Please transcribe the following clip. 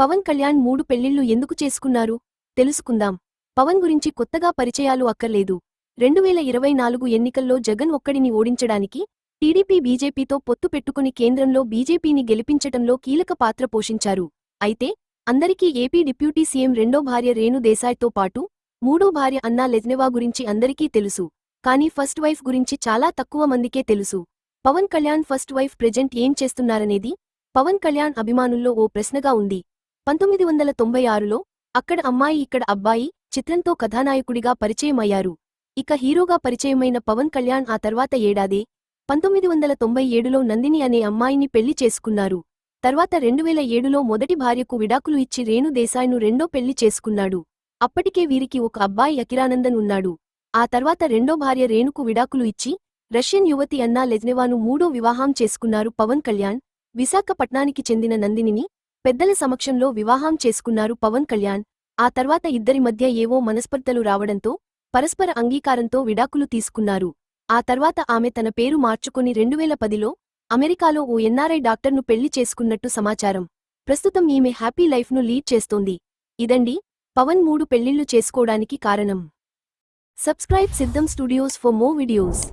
పవన్ కళ్యాణ్ మూడు పెళ్ళిళ్ళు ఎందుకు చేసుకున్నారు? తెలుసుకుందాం. పవన్ గురించి కొత్తగా పరిచయాలు అక్కర్లేదు. రెండువేల ఇరవై నాలుగు ఎన్నికల్లో జగన్ ఒక్కడిని ఓడించడానికి టీడీపీ బీజేపీతో పొత్తు పెట్టుకుని కేంద్రంలో బీజేపీని గెలిపించటంలో కీలక పాత్ర పోషించారు. అయితే అందరికీ ఏపీ డిప్యూటీ సీఎం రెండో భార్య రేణు దేశాయ్తో పాటు మూడో భార్య అన్నా లెజ్నెవా గురించి అందరికీ తెలుసు. కానీ ఫస్ట్ వైఫ్ గురించి చాలా తక్కువ మందికే తెలుసు. Pawan Kalyan first wife present ఏం చేస్తున్నారనేది పవన్ కళ్యాణ్ అభిమానుల్లో ఓ ప్రశ్నగా ఉంది. పంతొమ్మిది వందల తొంభై ఆరులో అక్కడ అమ్మాయి ఇక్కడ అబ్బాయి చిత్రంతో కథానాయకుడిగా పరిచయమయ్యారు. ఇక హీరోగా పరిచయమైన పవన్ కళ్యాణ్ ఆ తర్వాత ఏడాదే పంతొమ్మిది వందల తొంభై ఏడులో నందిని అనే అమ్మాయిని పెళ్ళి చేసుకున్నారు. తర్వాత రెండువేల ఏడులో మొదటి భార్యకు విడాకులు ఇచ్చి రేణు దేశాయ్ను రెండో పెళ్ళి చేసుకున్నాడు. అప్పటికే వీరికి ఒక అబ్బాయి అకిరానందన్ ఉన్నాడు. ఆ తర్వాత రెండో భార్య రేణుకు విడాకులు ఇచ్చి రష్యన్ యువతి అన్నా లెజ్నెవాను మూడో వివాహం చేసుకున్నారు పవన్ కళ్యాణ్. విశాఖపట్నానికి చెందిన నందినిని పెద్దల సమక్షంలో వివాహం చేసుకున్నారు పవన్ కళ్యాణ్. ఆ తర్వాత ఇద్దరి మధ్య ఏవో మనస్పర్ధలు రావడంతో పరస్పర అంగీకారంతో విడాకులు తీసుకున్నారు. ఆ తర్వాత ఆమె తన పేరు మార్చుకుని రెండువేల పదిలో అమెరికాలో ఓ ఎన్ఆర్ఐ డాక్టర్ను పెళ్ళి చేసుకున్నట్టు సమాచారం. ప్రస్తుతం ఈమె హ్యాపీ లైఫ్ను లీడ్ చేస్తోంది. ఇదండి పవన్ మూడు పెళ్ళిళ్ళు చేసుకోవడానికి కారణం. సబ్స్క్రైబ్ సిద్ధం స్టూడియోస్ ఫర్ మో వీడియోస్.